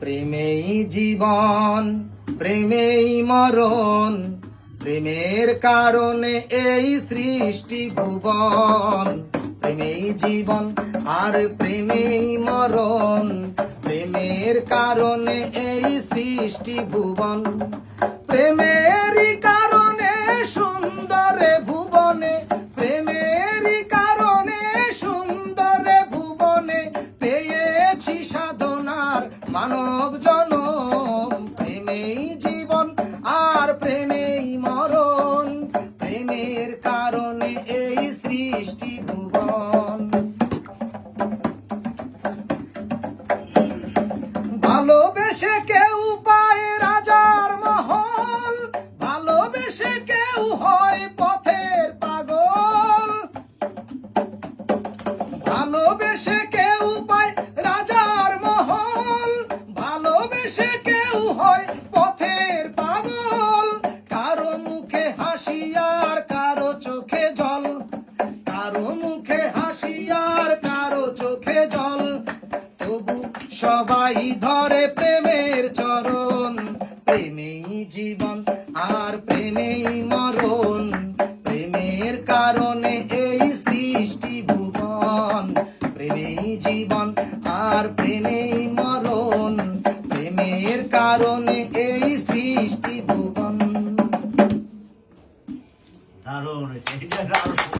প্রেমেই জীবন, প্রেমেই মরণ, প্রেমের কারণে এই সৃষ্টি ভুবন। প্রেমেই জীবন আর প্রেমেই মরণ, প্রেমের কারণে এই সৃষ্টি ভুবন। প্রেমেরই মানব জনম, প্রেমেই জীবন আর প্রেমেই মরণ। প্রেমের কারণে এই সৃষ্টি ভুবন। ভালোবেসে কেউ পায় রাজার মহল, ভালোবেসে কেউ হয় ভালোবেসে কেউ হয় পথের পাগল। কারও মুখে হাসি আর কারও চোখে জল। কারও মুখে হাসি আর কারও চোখে জল। তবু সবাই ধরে প্রেমের চরণ। প্রেমেই জীবন আর প্রেমেই মরণ। প্রেমের কারণে এই সৃষ্টি ভুবন। প্রেমেই জীবন আর প্রেমেই geçti babam. Taronu sevgiler